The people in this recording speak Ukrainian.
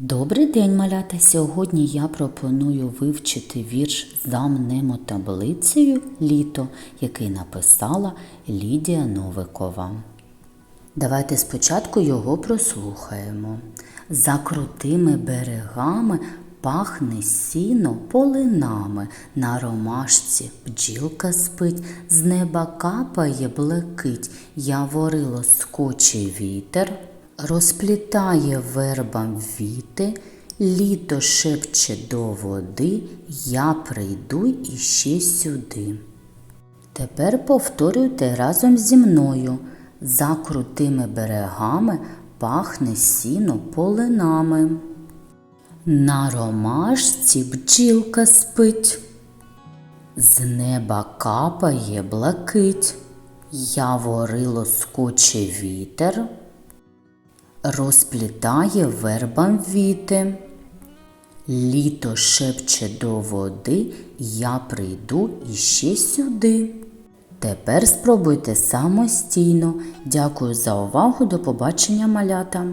Добрий день, малята! Сьогодні я пропоную вивчити вірш за мнемотаблицею Літо, який написала Лідія Новикова. Давайте спочатку його прослухаємо. За крутими берегами пахне сіно полинами, на ромашці бджілка спить, з неба капає блекить, яворило скоче вітер, розплітає вербам віти, літо шепче до води, я прийду іще сюди. Тепер повторюйте разом зі мною. За крутими берегами пахне сіно полинами. На ромашці бджілка спить, з неба капає блакить, яворило скоче вітер, розплітає вербам віти. Літо шепче до води, я прийду іще сюди. Тепер спробуйте самостійно. Дякую за увагу. До побачення, малята!